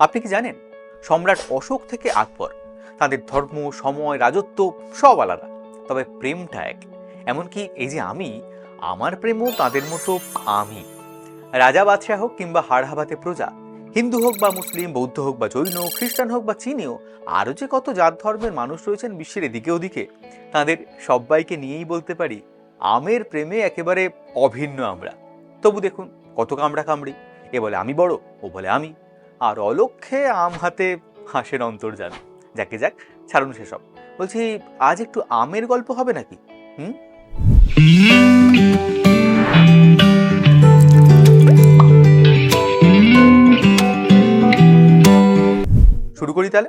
আপনি কি জানেন? সম্রাট অশোক থেকে আকবর। তাদের ধর্ম, সময়, রাজত্ব সব আলাদা। তবে প্রেমটা এক। এমনকি এই যে আমি, আমার প্রেমও তাদের মতো আমি। রাজা বাদশাহ হোক কিংবা হাড়হাবাতে প্রজা, হিন্দু হোক বা মুসলিম, বৌদ্ধ হোক বা জৈন, খ্রিস্টান হোক বা চীনীয়, আরও যে কত জাত ধর্মের মানুষ রয়েছেন বিশ্বের এদিকে ওদিকে, তাদের সবাইকে নিয়েই বলতে পারি, আমের প্রেমে একেবারে অভিন্ন আমরা। তবু দেখুন কত কামড়া কামড়ি এ বলে আমি বড়, ও বলে আমি। আর অলক্ষে আম হাতে হাঁসের যান যাকে যাক, ছাড়ুন সেসব। বলছি, আজ একটু আমের গল্প হবে নাকি? হুম? শুরু করি তাহলে?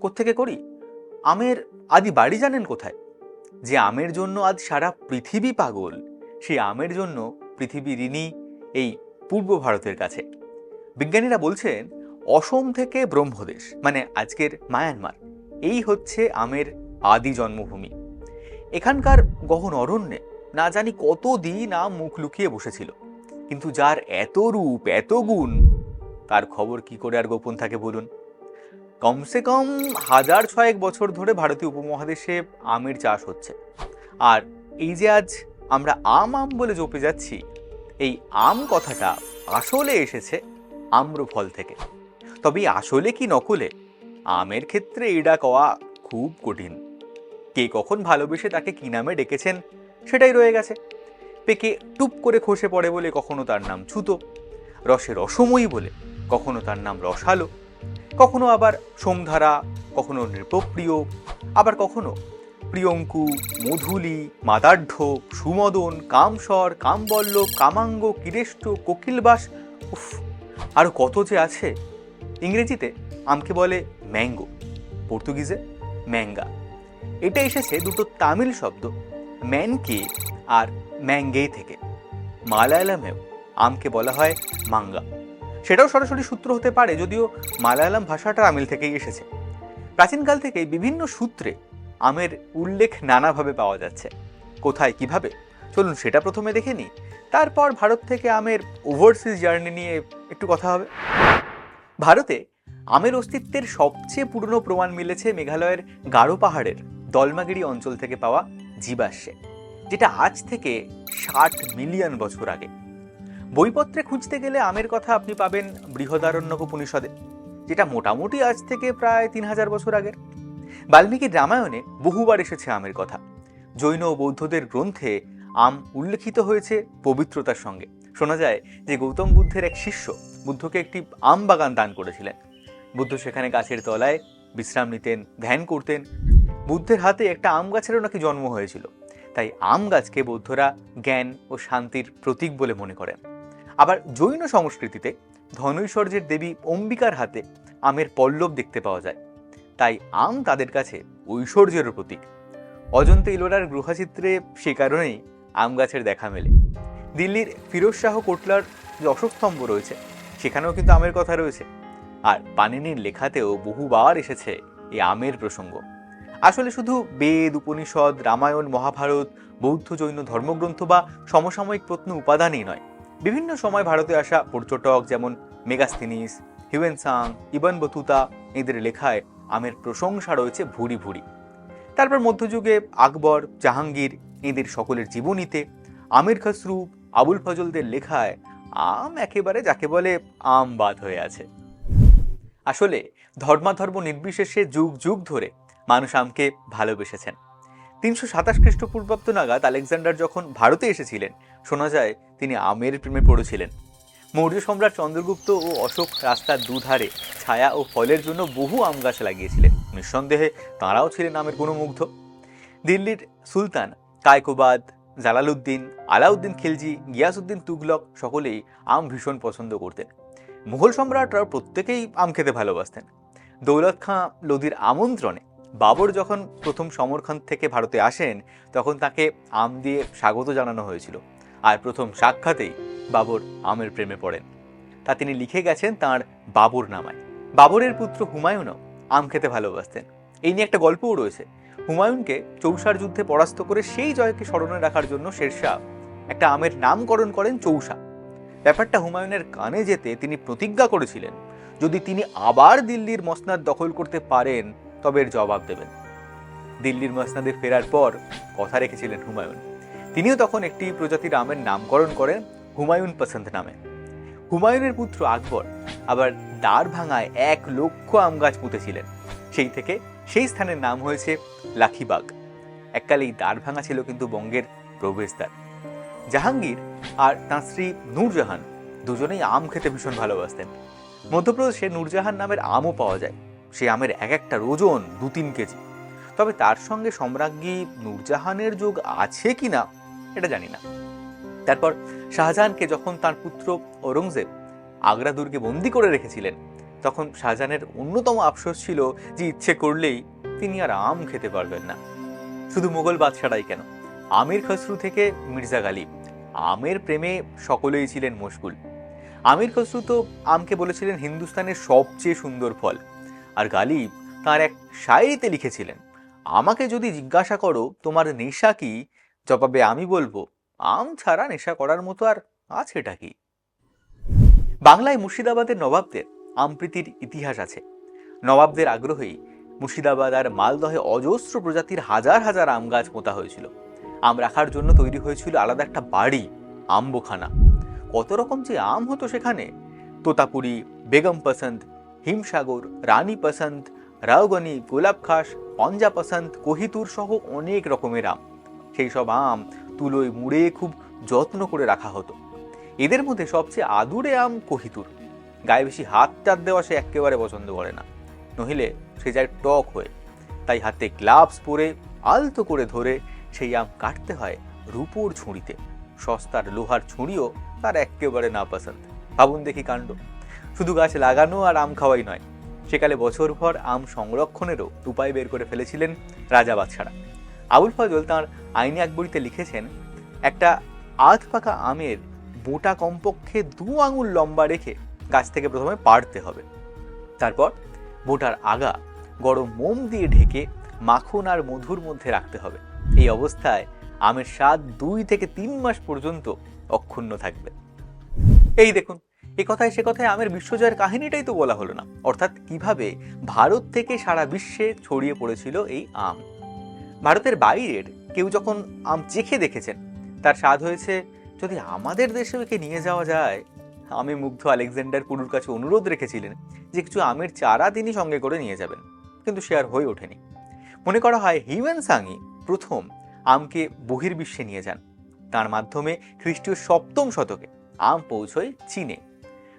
কোত্থেকে করি? আমের, আদি বাড়ি জানেন কোথায়? যে আমের জন্য আজ সারা পৃথিবী পাগল, সেই আমের জন্য পৃথিবী ঋণী এই পূর্ব ভারতের কাছে। বিজ্ঞানীরা বলছেন, অসম থেকে ব্রহ্মদেশ মানে আজকের মায়ানমার, এই হচ্ছে আমের আদি জন্মভূমি। এখানকার গহন অরণ্যে না জানি কত দিন আম মুখ লুকিয়ে বসেছিল, কিন্তু যার এত রূপ, এত গুণ, তার খবর কি করে আর গোপন থাকে বলুন? কমসে কম হাজার ছয়েক বছর ধরে ভারতীয় উপমহাদেশে আমের চাষ হচ্ছে। আর এই যে আজ আমরা আম আম বলে জপে যাচ্ছি, এই আম কথাটা আসলে এসেছে আম্রফল থেকে। তবে আসলে কি নকলে? আমের ক্ষেত্রে এটা কওয়া খুব কঠিন। কে কখন ভালোবেসে তাকে কি নামে ডেকেছেন সেটাই রয়ে গেছে। পেকে টুপ করে খসে পড়ে বলে কখনো তার নাম ছুতো রসে রসময়ী বলে কখনো তার নাম রসালো, কখনো আবার সোমধারা, কখনো নৃপপ্রিয়, আবার কখনো প্রিয়ঙ্কু, মধুলি, মাদাঢ্য, সুমদন কামস্বর কামবল্লভ কামাঙ্গ, কিরেষ্ট, কোকিলবাস, উফ আরও কত যে আছে? ইংরেজিতে আমকে বলে ম্যাঙ্গো, পর্তুগিজে ম্যাঙ্গা। এটা এসেছে দুটো তামিল শব্দ, ম্যানকে আর ম্যাঙ্গেই থেকে। মালায়ালামেও আমকে বলা হয় মাঙ্গা। সেটাও সরাসরি সূত্র হতে পারে, যদিও মালায়ালাম ভাষাটা তামিল থেকেই এসেছে। প্রাচীনকাল থেকে বিভিন্ন সূত্রে আমের উল্লেখ নানাভাবে পাওয়া যাচ্ছে। কোথায়, কীভাবে? চলুন সেটা প্রথমে দেখে নিই। তারপর ভারত থেকে আমের ওভারসিজ জার্নি নিয়ে একটু কথা হবে। ভারতে আমের অস্তিত্বের সবচেয়ে পুরনো প্রমাণ মিলেছে মেঘালয়ের গারো পাহাড়ের দলমাগিরি অঞ্চল থেকে পাওয়া জীবাশ্মে, যেটা আজ থেকে ষাট মিলিয়ন বছর আগে। বইপত্রে খুঁজতে গেলে আমের কথা আপনি পাবেন বৃহদারণ্যক উপনিষদে যেটা মোটামুটি আজ থেকে প্রায় তিন হাজার বছর আগের। বাল্মীকির রামায়ণে বহুবার এসেছে আমের কথা। জৈন ও বৌদ্ধদের গ্রন্থে আম উল্লেখিত হয়েছে পবিত্রতার সঙ্গে। শোনা যায় যে গৌতম বুদ্ধের এক শিষ্য বুদ্ধকে একটি আম বাগান দান করেছিলেন। বুদ্ধ সেখানে গাছের তলায় বিশ্রাম নিতেন, ধ্যান করতেন। বুদ্ধের হাতে একটা আম গাছেরও নাকি জন্ম হয়েছিল। তাই আম গাছকে বৌদ্ধরা জ্ঞান ও শান্তির প্রতীক বলে মনে করেন। আবার জৈন সংস্কৃতিতে ধনৈশ্বর্যের দেবী অম্বিকার হাতে আমের পল্লব দেখতে পাওয়া যায়। তাই আম তাদের কাছে ঐশ্বর্যের প্রতীক। অজন্তা ইলোরার গ্রহাচিত্রে সে কারণেই আম গাছের দেখা মেলে। দিল্লির ফিরোজ শাহ কোটলার যে অশোকস্তম্ভ রয়েছে, সেখানেও কিন্তু আমের কথা রয়েছে। আর পানিনির লেখাতেও বহুবার এসেছে এই আমের প্রসঙ্গ। আসলে শুধু বেদ, উপনিষদ, রামায়ণ, মহাভারত, বৌদ্ধ, জৈন ধর্মগ্রন্থ বা সমসাময়িক প্রত্ন উপাদানই নয়। বিভিন্ন সময় ভারতে আসা পর্যটক যেমন মেগাস্থিনিস, হিউয়েনসাং, ইবান বতুতা, এদের লেখায় আমের প্রশংসা রয়েছে ভুরি ভুরি। তারপর মধ্যযুগে আকবর, জাহাঙ্গীর এদের সকলের জীবনীতে আমির খসরু, আবুল ফজলদের লেখায় আম একেবারে যাকে বলে আম বাদ হয়ে আছে। আসলে ধর্মাধর্ম নির্বিশেষে যুগ যুগ ধরে মানুষ আমকে ভালোবেসেছেন। তিনশো সাতাশ খ্রিস্টপূর্বাব্দ নাগাদ আলেকজান্ডার যখন ভারতে এসেছিলেন, শোনা যায় তিনি আমের প্রেমে পড়েছিলেন। মৌর্য সম্রাট চন্দ্রগুপ্ত ও অশোক রাস্তার দুধারে ছায়া ও ফলের জন্য বহু আম গাছ লাগিয়েছিলেন। নিঃসন্দেহে তাঁরাও ছিলেন আমের গুণমুগ্ধ। দিল্লির সুলতান কায়কোবাদ জালালউদ্দিন, আলাউদ্দিন খিলজি, গিয়াসউদ্দিন তুগলক সকলেই আম ভীষণ পছন্দ করতেন। মুঘল সম্রাটরা প্রত্যেকেই আম খেতে ভালোবাসতেন। দৌলত খাঁ লোদির আমন্ত্রণে বাবর যখন প্রথম সমরখান থেকে ভারতে আসেন, তখন তাকে আম দিয়ে স্বাগত জানানো হয়েছিল। আর প্রথম সাক্ষাতেই বাবর আমের প্রেমে পড়েন। তা তিনি লিখে গেছেন তার বাবর নামায়। বাবরের পুত্র হুমায়ুনও আম খেতে ভালোবাসতেন। এই নিয়ে একটা গল্পও রয়েছে। হুমায়ুনকে চৌষার যুদ্ধে পরাস্ত করে সেই জয়কে স্মরণে রাখার জন্য শেরশাহ একটা আমের নামকরণ করেন চৌষা। ব্যাপারটা হুমায়ুনের কানে যেতে তিনি প্রতিজ্ঞা করেছিলেন, যদি তিনি আবার দিল্লির মসনাদ দখল করতে পারেন, তবে এর জবাব দেবেন। দিল্লির মসনাদে ফেরার পর কথা রেখেছিলেন হুমায়ুন। তিনিও তখন একটি প্রজাতির আমের নামকরণ করেন হুমায়ুন পছন্দ নামে। হুমায়ুনের পুত্র আকবর আবার দ্বার ভাঙায় এক লক্ষ আম গাছ পুঁতেছিলেন। সেই থেকে সেই স্থানের নাম হয়েছে লাখিবাগ। এককালে এই দ্বার ভাঙা ছিল কিন্তু বঙ্গের প্রবেশদ্বার। জাহাঙ্গীর আর তাঁর স্ত্রী নূরজাহান দুজনেই আম খেতে ভীষণ ভালোবাসতেন। মধ্যপ্রদেশে নূরজাহান নামের আমও পাওয়া যায়। সেই আমের এক একটা ওজন দু তিন কেজি। তবে তার সঙ্গে সম্রাজ্ঞী নূরজাহানের যোগ আছে কি না, এটা জানি না। তারপর শাহজাহানকে যখন তার পুত্র ঔরঙ্গজেব আগ্রা দুর্গে বন্দি করে রেখেছিলেন তখন শাহজাহানের অন্যতম আফসোস ছিল যে ইচ্ছে করলেই তিনি আর আম খেতে পারবেন না। শুধু মোগল বাদশারাই কেন? আমির খসরু থেকে মির্জা গালিব। আমের প্রেমে সকলেই ছিলেন মশগুল আমির খসরু তো আমকে বলেছিলেন হিন্দুস্তানের সবচেয়ে সুন্দর ফল। আর গালিব তার এক শায়েরিতে লিখেছিলেন, আমাকে যদি জিজ্ঞাসা করো, তোমার নেশা কি? জবাবে আমি বলব, আম ছাড়া নেশা করার মতো আর আছেটা কি? বাংলায় মুর্শিদাবাদের নবাবদের আমপ্রীতির ইতিহাস আছে। নবাবদের আগ্রহেই মুর্শিদাবাদ আর মালদহে অজস্র প্রজাতির হাজার হাজার আম গাছ পোঁতা হয়েছিল। আম রাখার জন্য তৈরি হয়েছিল আলাদা একটা বাড়ি, আম্বখানা। কত রকম যে আম হতো সেখানে? তোতাপুরি, বেগম পসন্ত, হিমসাগর, রানী পসন্ত রাওগনি গোলাপ খাস, পঞ্জা পসন্ত, কোহিতুর সহ অনেক রকমের আম। সেই সব আম তুলোয় মুড়ে খুব যত্ন করে রাখা হতো। এদের মধ্যে সবচেয়ে আদুরে আম কোহিতুর। গায়ে বেশি হাত টাত দেওয়া সে একেবারে পছন্দ করে না। নহিলে সে যায় টক হয়ে, তাই হাতে গ্লাভস পরে আলতো করে ধরে সেই আম কাটতে হয় রূপোর ছুরিতে সস্তার লোহার ছুরিও তার একেবারে না পছন্দ ভাবুন দেখি কাণ্ড। শুধু গাছ লাগানো আর আম খাওয়াই নয়, সেকালে বছরভর আম সংরক্ষণেরও উপায় বের করে ফেলেছিলেন রাজা বাদশারা। আবুল ফজল তাঁর আইনে আকবরীতে লিখেছেন, একটা আধ পাকা আমের বোটা কমপক্ষে দু আঙুল লম্বা রেখে গাছ থেকে প্রথমে পাড়তে হবে। তারপর বোটার আগা গরম মোম দিয়ে ঢেকে মাখন আর মধুর মধ্যে রাখতে হবে। এই অবস্থায় আমের স্বাদ দুই থেকে তিন মাস পর্যন্ত অক্ষুণ্ণ থাকবে। এই দেখুন, এ কথায় সে কথায় আমের বিশ্বজয়ের কাহিনীটাই তো বলা হলো না। অর্থাৎ কীভাবে ভারত থেকে সারা বিশ্বে ছড়িয়ে পড়েছিল এই আম। ভারতের বাইরের কেউ যখন আম চেখে দেখেছেন, তার স্বাদ হয়েছে, যদি আমাদের দেশে একে নিয়ে যাওয়া যায় আমি মুগ্ধ আলেকজান্ডার পুরুর কাছে অনুরোধ রেখেছিলেন যে কিছু আমের চারা তিনি সঙ্গে করে নিয়ে যাবেন, কিন্তু সে আর হয়ে ওঠেনি। মনে করা হয় হিউম্যান সাংই প্রথম আমকে বহির্বিশ্বে নিয়ে যান। তার মাধ্যমে খ্রিস্টীয় সপ্তম শতকে আম পৌঁছয় চীনে।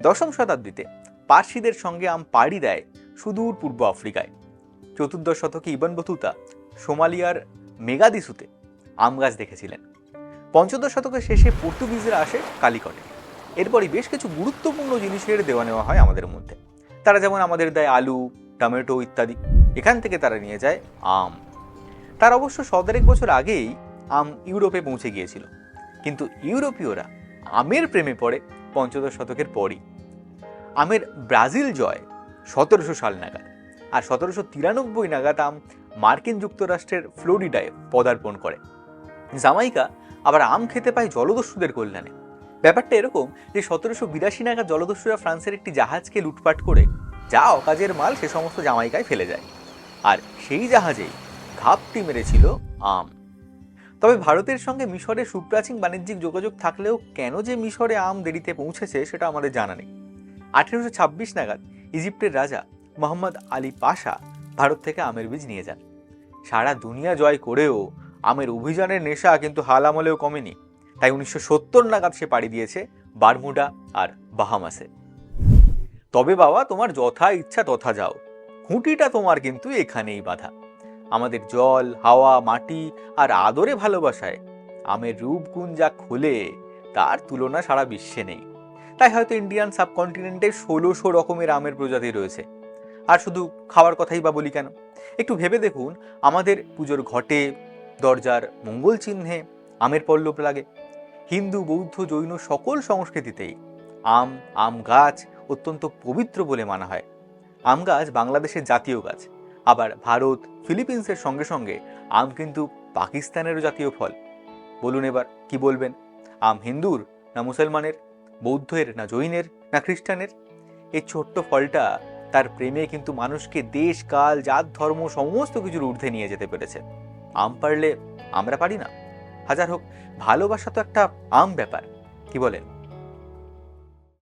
দশম শতাব্দীতে পার্সিদের সঙ্গে আম পাড়ি দেয় সুদূর পূর্ব আফ্রিকায়। চতুর্দশ শতকে ইবন বতুতা সোমালিয়ার মেগাদিসুতে আম গাছ দেখেছিলেন। পঞ্চদশ শতকের শেষে পর্তুগিজরা আসে কালিকটে। এরপরই বেশ কিছু গুরুত্বপূর্ণ জিনিসের দেওয়া নেওয়া হয় আমাদের মধ্যে। তারা যেমন আমাদের দেয় আলু, টমেটো ইত্যাদি, এখান থেকে তারা নিয়ে যায় আম। তার অবশ্য সতেরেক বছর আগেই আম ইউরোপে পৌঁছে গিয়েছিল। কিন্তু ইউরোপীয়রা আমের প্রেমে পড়ে পঞ্চদশ শতকের পরই। আমের ব্রাজিল জয় সতেরোশো সাল নাগাদ আর সতেরোশো তিরানব্বই নাগাদ আম মার্কিন যুক্তরাষ্ট্রের ফ্লোরিডায় পদার্পণ করে। জামাইকা আবার আম খেতে পায় জলদস্যুদের কল্যাণে। ব্যাপারটা এরকম যে সতেরোশো বিরাশি নাগাদ জলদস্যুরা ফ্রান্সের একটি জাহাজকে লুটপাট করে যা অকাজের মাল সে সমস্ত জামাইকায় ফেলে যায়। আর সেই জাহাজেই ঘাপটি মেরেছিল আম। তবে ভারতের সঙ্গে মিশরের সুপ্রাচীন বাণিজ্যিক যোগাযোগ থাকলেও কেন যে মিশরে আম দেরিতে পৌঁছেছে সেটা আমাদের জানা নেই। আঠেরোশো ছাব্বিশ নাগাদ ইজিপ্টের রাজা মোহাম্মদ আলী পাশা ভারত থেকে আমের বীজ নিয়ে যান। সারা দুনিয়া জয় করেও আমের অভিযানের নেশা কিন্তু হাল আমলেও কমেনি। তাই উনিশশো সত্তর নাগাদ সে পাড়ি দিয়েছে বারমুডা আর বাহামাসে। তবে বাবা, তোমার যথা ইচ্ছা তথা যাও। খুঁটিটা তোমার কিন্তু এখানেই বাধা। আমাদের জল, হাওয়া, মাটি আর আদরে ভালোবাসায় আমের রূপগুণ যা খোলে, তার তুলনা সারা বিশ্বে নেই। তাই হয়তো ইন্ডিয়ান সাবকন্টিনেন্টে ষোলোশো রকমের আমের প্রজাতি রয়েছে। আর শুধু খাওয়ার কথাই বা বলি কেন? একটু ভেবে দেখুন, আমাদের পুজোর ঘটে, দরজার মঙ্গল চিহ্নে আমের পল্লব লাগে। হিন্দু, বৌদ্ধ, জৈন সকল সংস্কৃতিতেই আম আম গাছ অত্যন্ত পবিত্র বলে মানা হয়। আম গাছ বাংলাদেশের জাতীয় গাছ। আবার ভারত, ফিলিপিন্সের সঙ্গে সঙ্গে আম কিন্তু পাকিস্তানেরও জাতীয় ফল। বলুন এবার কি বলবেন? আম হিন্দুর না মুসলমানের, বৌদ্ধের না জৈনের, না খ্রিস্টানের? এই ছোট্ট ফলটা তার প্রেমে কিন্তু মানুষকে দেশ, কাল, জাত, ধর্ম সমস্ত কিছুর ঊর্ধ্বে নিয়ে যেতে পেরেছে। আম পারলে আমরা পারি না। হাজার হোক ভালোবাসা তো একটা আম ব্যাপার কি বলেন?